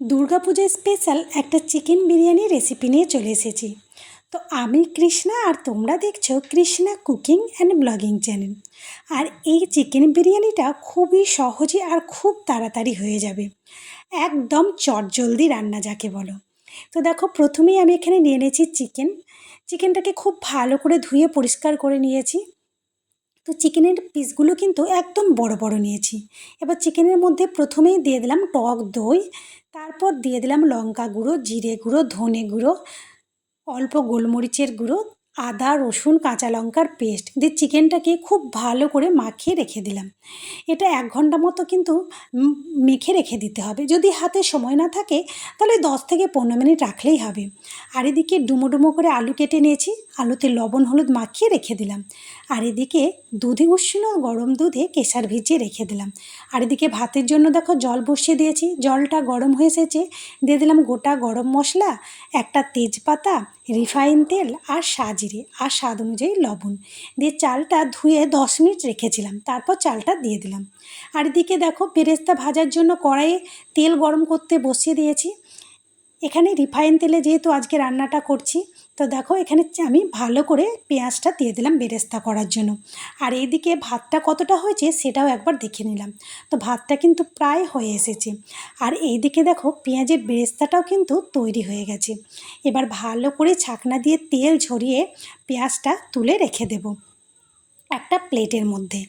দুর্গাপুজোয় special একটা chicken biryani recipe নিয়ে চলে এসেছি। তো আমি কৃষ্ণা আর তোমরা দেখছ Krishna cooking and blogging channel. আর এই চিকেন বিরিয়ানিটা খুবই সহজে আর খুব তাড়াতাড়ি হয়ে যাবে। একদম চটজলদি রান্না যাকে বলো। তো দেখো, প্রথমেই আমি এখানে নিয়ে নিয়েছি চিকেন। চিকেনটাকে খুব ভালো করে ধুয়ে পরিষ্কার করে নিয়েছি। তো চিকেনের পিসগুলো কিন্তু একদম বড় বড় নিয়েছি। এবার চিকেনের মধ্যে প্রথমেই দিয়ে দিলাম টক দই, তারপর দিয়ে দিলাম লঙ্কা গুঁড়ো, জিরে গুঁড়ো, ধনে গুঁড়ো, অল্প গোলমরিচের গুঁড়ো আদা, রসুন, কাঁচা লঙ্কার পেস্ট দিয়ে চিকেনটাকে খুব ভালো করে মাখিয়ে রেখে দিলাম। এটা এক ঘণ্টা মতো কিন্তু মেখে রেখে দিতে হবে। যদি হাতে সময় না থাকে, তাহলে দশ থেকে পনেরো মিনিট রাখলেই হবে। আর এদিকে ডুমো ডুমো করে আলু কেটে নিয়েছি। আলুতে লবণ, হলুদ মাখিয়ে রেখে দিলাম। আর এদিকে দুধে উষ্ণ গরম দুধে কেশার ভিজিয়ে রেখে দিলাম। আর এদিকে ভাতের জন্য দেখো জল বসিয়ে দিয়েছি। জলটা গরম হয়ে এসেছে। দিয়ে দিলাম গোটা গরম মশলা, একটা তেজপাতা, রিফাইন তেল আর সাজিরে আর স্বাদ অনুযায়ী লবণ। দিয়ে চালটা ধুয়ে দশ মিনিট রেখেছিলাম, তারপর চালটা দিয়ে দিলাম। আর এদিকে দেখো বেরেস্তা ভাজার জন্য কড়াইয়ে তেল গরম করতে বসিয়ে দিয়েছি। এখানে রিফাইন তেলে যেহেতু আজকে রান্নাটা করছি তো দেখো, এখানে আমি ভালো করে পেঁয়াজটা দিয়ে দিলাম বেরেস্তা করার জন্য। আর এইদিকে ভাতটা কতটা হয়েছে সেটাও একবার দেখে নিলাম। তো ভাতটা কিন্তু প্রায় হয়ে এসেছে। আর এইদিকে দেখো, পেঁয়াজের বেরেস্তাটাও কিন্তু তৈরি হয়ে গেছে। এবার ভালো করে ছাকনা দিয়ে তেল ঝরিয়ে পেঁয়াজটা তুলে রেখে দেবো। একটা প্লেটের মধ্যে।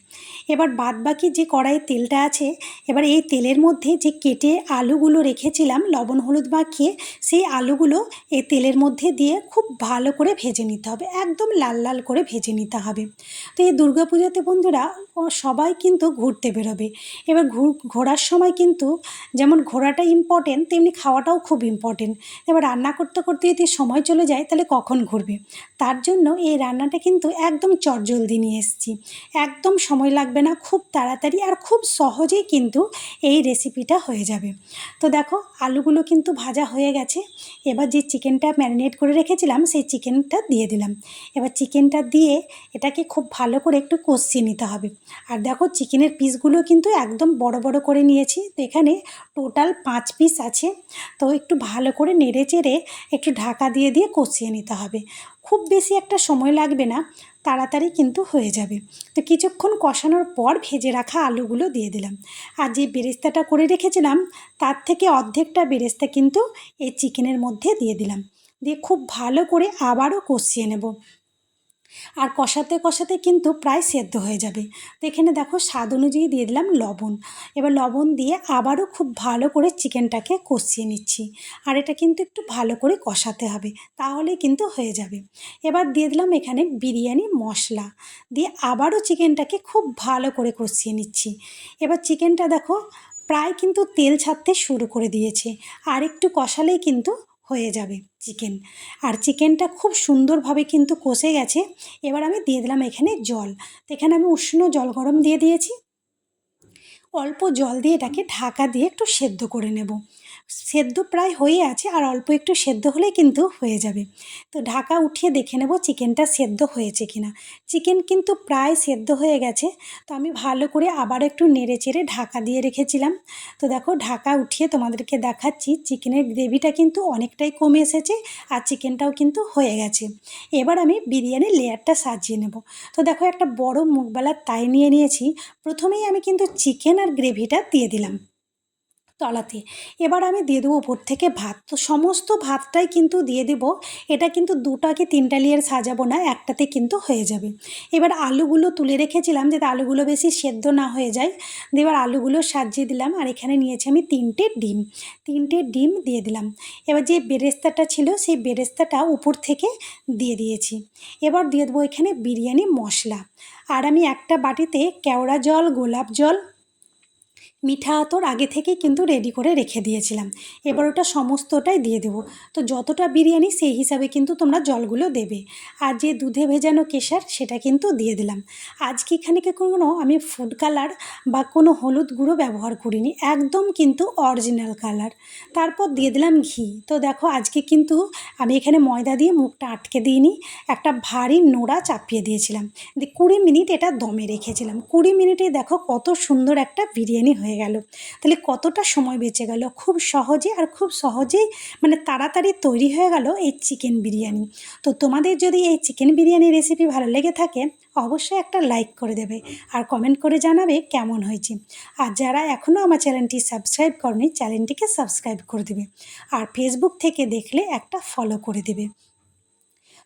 এবার বাদ বাকি যে কড়াইয়ে তেলটা আছে, এবার এই তেলের মধ্যে যে কেটে আলুগুলো রেখেছিলাম, লবণ, হলুদ মাখিয়ে, সেই আলুগুলো এই তেলের মধ্যে দিয়ে খুব ভালো করে ভেজে নিতে হবে। একদম লাল লাল করে ভেজে নিতে হবে। তো এই দুর্গাপূজাতে বন্ধুরা সবাই কিন্তু ঘুরতে বেরোবে। এবার ঘুর, ঘোরার সময় কিন্তু যেমন ঘোরাটা ইম্পর্টেন্ট তেমনি খাওয়াটাও খুব ইম্পর্টেন্ট এবার রান্না করতে করতে যদি সময় চলে যায়, তাহলে কখন ঘুরবে? তার জন্য এই রান্নাটা কিন্তু একদম চটজলদি নিয়ে একদম সময় লাগবে না, খুব তাড়াতাড়ি আর খুব সহজেই কিন্তু এই রেসিপিটা হয়ে যাবে। তো দেখো, আলুগুলো কিন্তু ভাজা হয়ে গেছে। এবার যে চিকেনটা ম্যারিনেট করে রেখেছিলাম, সেই চিকেনটা দিয়ে দিলাম। এবার চিকেনটা দিয়ে এটাকে খুব ভালো করে একটু কষিয়ে নিতে হবে। আর দেখো চিকেনের পিসগুলো কিন্তু একদম বড় বড় করে নিয়েছি। তো এখানে টোটাল পাঁচ পিস আছে। তো একটু ভালো করে নেড়ে চেড়ে একটু ঢাকা দিয়ে দিয়ে কষিয়ে নিতে হবে। খুব বেশি একটা সময় লাগবে না, তাড়াতাড়ি কিন্তু হয়ে যাবে। তো কিছুক্ষণ কষানোর পর ভেজে রাখা আলুগুলো দিয়ে দিলাম। আর যে বেরেস্তাটা করে রেখেছিলাম, তার থেকে অর্ধেকটা বেরেস্তা কিন্তু এই চিকেনের মধ্যে দিয়ে দিলাম। দিয়ে খুব ভালো করে আবারও কষিয়ে নেব। আর কষাতে কষাতে কিন্তু প্রায় সেদ্ধ হয়ে যাবে। তো এখানে দেখো স্বাদ অনুযায়ী দিয়ে দিলাম লবণ। এবার লবণ দিয়ে আবারও খুব ভালো করে চিকেনটাকে কষিয়ে নিচ্ছি। আর এটা কিন্তু একটু ভালো করে কষাতে হবে তাহলে কিন্তু হয়ে যাবে। এবার দিয়ে দিলাম এখানে বিরিয়ানি মশলা। দিয়ে আবারও চিকেনটাকে খুব ভালো করে কষিয়ে নিচ্ছি। এবার চিকেনটা দেখো প্রায় কিন্তু তেল ছাড়তে শুরু করে দিয়েছে। আর একটু কষালেই কিন্তু হয়ে যাবে চিকেন আর চিকেনটা খুব সুন্দরভাবে কিন্তু কষে গেছে। এবার আমি দিয়ে দিলাম এখানে জল। তো এখানে আমি উষ্ণ জল গরম দিয়ে দিয়েছি। অল্প জল দিয়ে এটাকে ঢাকা দিয়ে একটু সেদ্ধ করে নেব। সেদ্ধ প্রায় হয়ে আছে আর অল্প একটু সেদ্ধ হলেই কিন্তু হয়ে যাবে। তো ঢাকা উঠিয়ে দেখে নেব চিকেনটা সেদ্ধ হয়েছে কিনা। চিকেন কিন্তু প্রায় সেদ্ধ হয়ে গেছে। তো আমি ভালো করে আবার একটু নেড়ে চেড়ে ঢাকা দিয়ে রেখেছিলাম। তো দেখো ঢাকা উঠিয়ে তোমাদেরকে দেখাচ্ছি চিকেনের গ্রেভিটা কিন্তু অনেকটাই কমে এসেছে আর চিকেনটাও কিন্তু হয়ে গেছে। এবার আমি বিরিয়ানির লেয়ারটা সাজিয়ে নেব। তো দেখো একটা বড় মুখবেলার তাই নিয়ে নিয়েছি। প্রথমেই আমি কিন্তু চিকেন আর গ্রেভিটা দিয়ে দিলাম। তলাতে। এবার আমি দিয়ে দেবো উপর থেকে ভাত। তো সমস্ত ভাতটাই কিন্তু দিয়ে দেবো। এটা কিন্তু দুটা কি তিনটা লেয়ার সাজাবো না, একটাতে কিন্তু হয়ে যাবে। এবার আলুগুলো তুলে রেখেছিলাম যাতে আলুগুলো বেশি সেদ্ধ না হয়ে যায়। এবার আলুগুলো সাজিয়ে দিলাম আর এখানে নিয়েছি আমি তিনটে ডিম। তিনটে ডিম দিয়ে দিলাম। এবার যে বেরেস্তাটা ছিল সেই বেরেস্তাটা উপর থেকে দিয়ে দিয়েছি। এবার দিয়ে দেবো এখানে বিরিয়ানি মশলা। আর আমি একটা বাটিতে কেওড়া জল, গোলাপ জল মিঠা আতর আগে থেকেই কিন্তু রেডি করে রেখে দিয়েছিলাম। এবার ওটা সমস্তটাই দিয়ে দেবো। তো যতটা বিরিয়ানি সেই হিসাবে কিন্তু তোমরা জলগুলো দেবে। আর যে দুধে ভেজানো কেশার সেটা কিন্তু দিয়ে দিলাম। আজকে এখানে কোনো আমি ফুড কালার বা কোনো হলুদ গুঁড়ো ব্যবহার করিনি, একদম কিন্তু অরিজিনাল কালার তারপর দিয়ে দিলাম ঘি। তো দেখো আজকে কিন্তু আমি এখানে ময়দা দিয়ে মুখটা আটকে দিইনি, একটা ভারী নোড়া চাপিয়ে দিয়েছিলাম। দিয়ে কুড়ি মিনিট এটা দমে রেখেছিলাম। কুড়ি মিনিটে দেখো কত সুন্দর একটা বিরিয়ানি হয়ে হয়ে গেল। তাহলে কতটা সময় বেঁচে গেল? খুব সহজে আর খুব সহজেই মানে তাড়াতাড়ি তৈরি হয়ে গেল এই চিকেন বিরিয়ানি। তো তোমাদের যদি এই চিকেন বিরিয়ানি রেসিপি ভালো লেগে থাকে, অবশ্যই একটা লাইক করে দেবে আর কমেন্ট করে জানাবে কেমন হয়েছে। আর যারা এখনও আমার চ্যানেলটি সাবস্ক্রাইব করনি, চ্যানেলটিকে সাবস্ক্রাইব করে দেবে। আর ফেসবুক থেকে দেখলে একটা ফলো করে দেবে।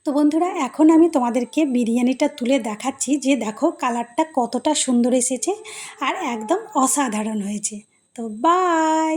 তো বন্ধুরা, এখন আমি তোমাদেরকে বিরিয়ানিটা তুলে দেখাচ্ছি যে দেখো কালারটা কতটা সুন্দর এসেছে আর একদম অসাধারণ হয়েছে। তো বাই